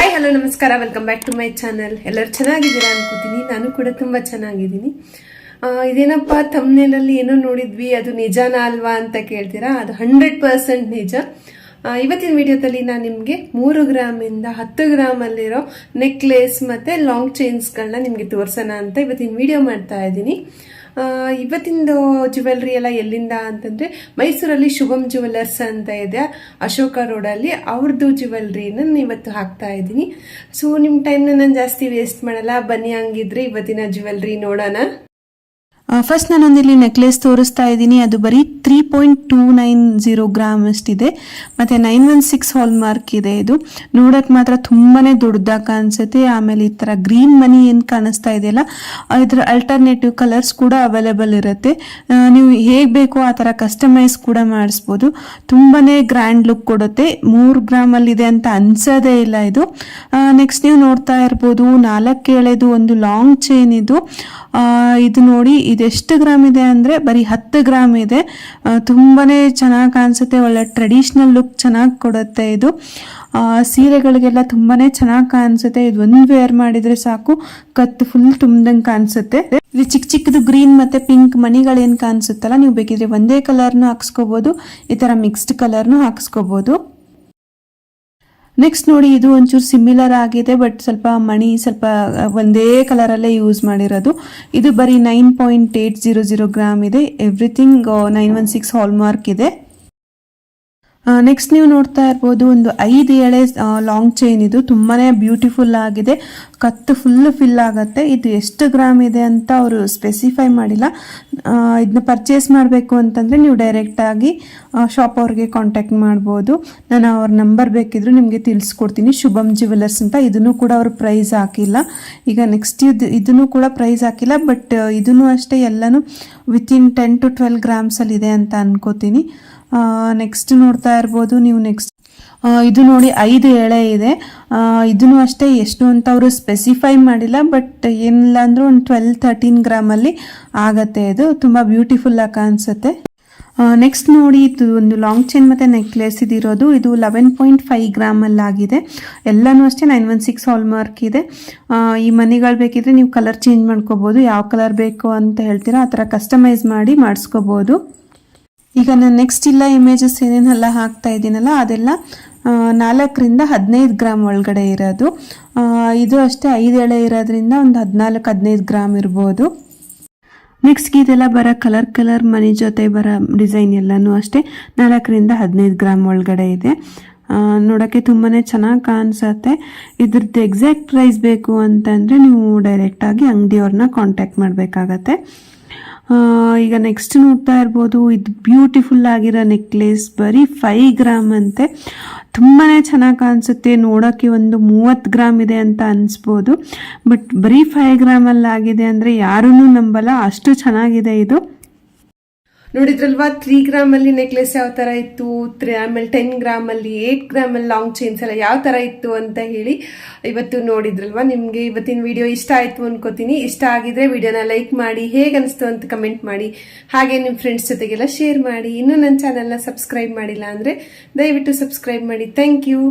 Hi hello ನಮಸ್ಕಾರ. Welcome back to my channel ಎಲ್ಲರೂ ಚೆನ್ನಾಗಿದ್ದೀರಾ ಅನ್ಕೋತೀನಿ. ನಾನು ಕೂಡ ತುಂಬ ಚೆನ್ನಾಗಿದ್ದೀನಿ. ಇದೇನಪ್ಪ ತಮ್ಮನೇಲಲ್ಲಿ ಏನೋ ನೋಡಿದ್ವಿ. ಅದು ನಿಜಾನ ಅಲ್ವಾ ಅಂತ ಕೇಳ್ತೀರಾ? ಅದು ಹಂಡ್ರೆಡ್ ಪರ್ಸೆಂಟ್ ನಿಜ. ಇವತ್ತಿನ ವಿಡಿಯೋದಲ್ಲಿ ನಾನು ನಿಮಗೆ ಮೂರು ಗ್ರಾಮಿಂದ ಹತ್ತು ಗ್ರಾಮಲ್ಲಿರೋ ನೆಕ್ಲೆಸ್ ಮತ್ತು ಲಾಂಗ್ ಚೈನ್ಸ್ಗಳನ್ನ ನಿಮಗೆ ತೋರಿಸೋಣ ಅಂತ ಇವತ್ತಿನ ವಿಡಿಯೋ ಮಾಡ್ತಾ ಇದ್ದೀನಿ. ಇವತ್ತಿಂದು ಜ್ಯುವೆಲ್ರಿ ಎಲ್ಲ ಎಲ್ಲಿಂದ ಅಂತಂದ್ರೆ ಮೈಸೂರಲ್ಲಿ ಶುಭಂ ಜ್ಯುವೆಲ್ಲರ್ಸ್ ಅಂತ ಇದೆ, ಅಶೋಕ ರೋಡಲ್ಲಿ ಅವ್ರದ್ದು ಜುವೆಲ್ರಿನ ಇವತ್ತು ಹಾಕ್ತಾ ಇದ್ದೀನಿ. ಸೊ ನಿಮ್ಮ ಟೈಮ್ನ ನಾನು ಜಾಸ್ತಿ ವೇಸ್ಟ್ ಮಾಡಲ್ಲ. ಬನ್ನಿ ಹಂಗಿದ್ರೆ ಇವತ್ತಿನ ಜ್ಯುವೆಲ್ರಿ ನೋಡೋಣ. ಫಸ್ಟ್ ನಾನೊಂದಿಲ್ಲಿ ನೆಕ್ಲೆಸ್ ತೋರಿಸ್ತಾ ಇದ್ದೀನಿ. ಅದು ಬರೀ three point two nine zero gram ಅಷ್ಟಿದೆ. ಮತ್ತು nine one six hallmark ಇದೆ ಇದು. ನೋಡೋಕ್ಕೆ ಮಾತ್ರ ತುಂಬಾ ದೊಡ್ಡದಾಗಿ ಕಾಣಿಸುತ್ತೆ. ಆಮೇಲೆ ಈ ಥರ ಗ್ರೀನ್ ಮನಿ ಏನು ಕಾಣಿಸ್ತಾ ಇದೆಯಲ್ಲ ಇದರ ಅಲ್ಟರ್ನೇಟಿವ್ ಕಲರ್ಸ್ ಕೂಡ ಅವೈಲೇಬಲ್ ಇರುತ್ತೆ. ನೀವು ಹೇಗೆ ಬೇಕೋ ಆ ಥರ ಕಸ್ಟಮೈಸ್ ಕೂಡ ಮಾಡಿಸ್ಬೋದು. ತುಂಬಾ ಗ್ರ್ಯಾಂಡ್ ಲುಕ್ ಕೊಡುತ್ತೆ. ಮೂರು ಗ್ರಾಮಲ್ಲಿದೆ ಅಂತ ಅನ್ಸೋದೇ ಇಲ್ಲ ಇದು. ನೆಕ್ಸ್ಟ್ ನೀವು ನೋಡ್ತಾ ಇರ್ಬೋದು ನಾಲ್ಕು ಎಳೆದು ಒಂದು ಲಾಂಗ್ ಚೈನ್ ಇದು. ಇದು ನೋಡಿ ಇದೆಷ್ಟು ಗ್ರಾಮ್ ಇದೆ ಅಂದರೆ ಬರೀ ಹತ್ತು ಗ್ರಾಮ್ ಇದೆ. ತುಂಬಾನೇ ಚೆನ್ನಾಗಿ ಕಾಣಿಸುತ್ತೆ. ಒಳ್ಳೆ ಟ್ರೆಡಿಷ್ನಲ್ ಲುಕ್ ಚೆನ್ನಾಗಿ ಕೊಡುತ್ತೆ ಇದು. ಸೀರೆಗಳಿಗೆಲ್ಲ ತುಂಬಾನೇ ಚೆನ್ನಾಗಿ ಕಾಣಿಸುತ್ತೆ. ಇದು ಒಂದು ವೇರ್ ಮಾಡಿದ್ರೆ ಸಾಕು. ಕತ್ತು ಫುಲ್ ತುಂಬ್ದಂಗೆ ಕಾಣಿಸುತ್ತೆ. ಇದು ಚಿಕ್ಕ ಚಿಕ್ಕದು ಗ್ರೀನ್ ಮತ್ತೆ ಪಿಂಕ್ ಮಣಿಗಳೇನು ಕಾಣಿಸುತ್ತಲ್ಲ, ನೀವು ಬೇಕಿದ್ರೆ ಒಂದೇ ಕಲರ್ನು ಹಾಕ್ಸ್ಕೋಬಹುದು ಈ ಥರ ಮಿಕ್ಸ್ಡ್ ಕಲರ್ನು ಹಾಕ್ಸ್ಕೋಬಹುದು ನೆಕ್ಸ್ಟ್ ನೋಡಿ ಇದು ಒಂಚೂರು ಸಿಮಿಲರ್ ಆಗಿದೆ ಬಟ್ ಸ್ವಲ್ಪ ಮಣಿ ಸ್ವಲ್ಪ ಒಂದೇ ಕಲರಲ್ಲೇ ಯೂಸ್ ಮಾಡಿರೋದು. ಇದು ಬರೀ nine point eight zero zero gram ಇದೆ. Everything nine one six hallmark ಇದೆ. ನೆಕ್ಸ್ಟ್ ನೀವು ನೋಡ್ತಾ ಇರ್ಬೋದು ಒಂದು ಐದು ಎಳೆ ಲಾಂಗ್ ಚೈನ್ ಇದು ತುಂಬಾ ಬ್ಯೂಟಿಫುಲ್ ಆಗಿದೆ. ಕತ್ತು ಫುಲ್ ಫಿಲ್ ಆಗುತ್ತೆ. ಇದು ಎಷ್ಟು ಗ್ರಾಮ್ ಇದೆ ಅಂತ ಅವರು ಸ್ಪೆಸಿಫೈ ಮಾಡಿಲ್ಲ. ಇದನ್ನ ಪರ್ಚೇಸ್ ಮಾಡಬೇಕು ಅಂತಂದರೆ ನೀವು ಡೈರೆಕ್ಟಾಗಿ ಶಾಪ್ ಅವ್ರಿಗೆ ಕಾಂಟ್ಯಾಕ್ಟ್ ಮಾಡ್ಬೋದು. ನಾನು ಅವ್ರ ನಂಬರ್ ಬೇಕಿದ್ರು ನಿಮಗೆ ತಿಳಿಸ್ಕೊಡ್ತೀನಿ. ಶುಭಂ ಜ್ಯುವೆಲರ್ಸ್ ಅಂತ ಇದನ್ನು ಕೂಡ ಅವರು ಪ್ರೈಸ್ ಹಾಕಿಲ್ಲ. ಈಗ ನೆಕ್ಸ್ಟ್ ಇದು, ಇದನ್ನು ಕೂಡ ಪ್ರೈಸ್ ಹಾಕಿಲ್ಲ ಬಟ್ ಇದನ್ನು ಅಷ್ಟೇ ಎಲ್ಲನೂ ವಿತಿನ್ ಟೆನ್ ಟು ಟ್ವೆಲ್ ಗ್ರಾಮ್ಸಲ್ಲಿ ಇದೆ ಅಂತ ಅನ್ಕೋತೀನಿ. ನೆಕ್ಸ್ಟ್ ನೋಡ್ತಾ ಇರ್ಬೋದು, ನೀವು ನೆಕ್ಸ್ಟ್ ಇದು ನೋಡಿ ಐದು ಎಳೆ ಇದೆ. ಇದನ್ನು ಅಷ್ಟೇ ಎಷ್ಟು ಅಂತ ಅವರು ಸ್ಪೆಸಿಫೈ ಮಾಡಿಲ್ಲ ಬಟ್ ಏನಿಲ್ಲ ಅಂದರೂ ಒಂದು ಟ್ವೆಲ್ ತರ್ಟೀನ್ ಗ್ರಾಮಲ್ಲಿ ಆಗತ್ತೆ ಇದು. ತುಂಬ ಬ್ಯೂಟಿಫುಲ್ ಆಗಿ ಕಾಣಿಸುತ್ತೆ. ನೆಕ್ಸ್ಟ್ ನೋಡಿ ಇದು ಒಂದು ಲಾಂಗ್ ಚೈನ್ ಮತ್ತು ನೆಕ್ಲೆಸ್ ಇದಿರೋದು. ಇದು ಲೆವೆನ್ ಪಾಯಿಂಟ್ ಫೈವ್ ಗ್ರಾಮಲ್ಲಿ ಆಗಿದೆ ಎಲ್ಲನೂ ಅಷ್ಟೇ nine one six hallmark ಇದೆ ಈ ಮನಿಗಳು ಬೇಕಿದ್ರೆ ನೀವು ಕಲರ್ ಚೇಂಜ್ ಮಾಡ್ಕೋಬೋದು. ಯಾವ ಕಲರ್ ಬೇಕು ಅಂತ ಹೇಳ್ತೀರಾ, ಆ ಥರ ಕಸ್ಟಮೈಸ್ ಮಾಡಿ ಮಾಡಿಸ್ಕೋಬೋದು. ಈಗ ನಾನು ನೆಕ್ಸ್ಟ್ ಇಲ್ಲ ಇಮೇಜಸ್ ಏನೇನೆಲ್ಲ ಹಾಕ್ತಾ ಇದ್ದೀನಲ್ಲ, ಅದೆಲ್ಲ ನಾಲ್ಕರಿಂದ ಹದಿನೈದು ಗ್ರಾಮ್ ಒಳಗಡೆ ಇರೋದು. ಇದು ಅಷ್ಟೇ, ಐದು ಎಳೆ ಇರೋದ್ರಿಂದ ಒಂದು ಹದಿನಾಲ್ಕು, ಹದಿನೈದು ಗ್ರಾಮ್ ಇರ್ಬೋದು. ನೆಕ್ಸ್ಟ್ ಇದೆಲ್ಲ ಬರೋ ಕಲರ್ ಕಲರ್ ಮನಿ ಜೊತೆ ಬರೋ ಡಿಸೈನ್ ಎಲ್ಲನೂ ಅಷ್ಟೇ, ನಾಲ್ಕರಿಂದ ಹದಿನೈದು ಗ್ರಾಮ್ ಒಳಗಡೆ ಇದೆ. ನೋಡೋಕ್ಕೆ ತುಂಬಾ ಚೆನ್ನಾಗಿ ಕಾಣಿಸುತ್ತೆ. ಇದ್ರದ್ದು ಎಕ್ಸಾಕ್ಟ್ ಪ್ರೈಸ್ ಬೇಕು ಅಂತಂದರೆ ನೀವು ಡೈರೆಕ್ಟಾಗಿ ಅಂಗಡಿಯವ್ರನ್ನ ಕಾಂಟ್ಯಾಕ್ಟ್ ಮಾಡಬೇಕಾಗತ್ತೆ. ಈಗ ನೆಕ್ಸ್ಟ್ ನೋಡ್ತಾ ಇರ್ಬೋದು, ಇದು ಬ್ಯೂಟಿಫುಲ್ ಆಗಿರೋ ನೆಕ್ಲೆಸ್ ಬರೀ ಫೈವ್ ಗ್ರಾಮ್ ಅಂತೆ. ತುಂಬಾ ಚೆನ್ನಾಗಿ ಕಾಣಿಸುತ್ತೆ ನೋಡೋಕ್ಕೆ ಒಂದು ಮೂವತ್ತು ಗ್ರಾಮ್ ಇದೆ ಅಂತ ಅನಿಸ್ಬೋದು. ಬಟ್ ಬರೀ ಫೈವ್ ಗ್ರಾಮಲ್ಲಿ ಆಗಿದೆ ಅಂದರೆ ಯಾರೂ ನಂಬಲ್ಲ, ಅಷ್ಟು ಚೆನ್ನಾಗಿದೆ ಇದು. ನೋಡಿದ್ರಲ್ವಾ ತ್ರೀ ಗ್ರಾಮಲ್ಲಿ ನೆಕ್ಲೆಸ್ ಯಾವ ಥರ ಇತ್ತು ತ್ರೀ ಆಮೇಲೆ ಟೆನ್ ಗ್ರಾಮಲ್ಲಿ ಏಯ್ಟ್ ಗ್ರಾಮಲ್ಲಿ ಲಾಂಗ್ ಚೈನ್ಸ್ ಎಲ್ಲ ಯಾವ ಥರ ಇತ್ತು ಅಂತ ಹೇಳಿ ಇವತ್ತು ನೋಡಿದ್ರಲ್ವಾ. ನಿಮಗೆ ಇವತ್ತಿನ ವಿಡಿಯೋ ಇಷ್ಟ ಆಯಿತು ಅನ್ಕೋತೀನಿ. ಇಷ್ಟ ಆಗಿದ್ರೆ ವಿಡಿಯೋನ ಲೈಕ್ ಮಾಡಿ, ಹೇಗೆ ಅನಿಸ್ತು ಅಂತ ಕಮೆಂಟ್ ಮಾಡಿ, ಹಾಗೆ ನಿಮ್ಮ ಫ್ರೆಂಡ್ಸ್ ಜೊತೆಗೆಲ್ಲ ಶೇರ್ ಮಾಡಿ. ಇನ್ನೂ ನನ್ನ ಚಾನಲ್ನ ಸಬ್ಸ್ಕ್ರೈಬ್ ಮಾಡಿಲ್ಲ ಅಂದರೆ ದಯವಿಟ್ಟು ಸಬ್ಸ್ಕ್ರೈಬ್ ಮಾಡಿ. Thank you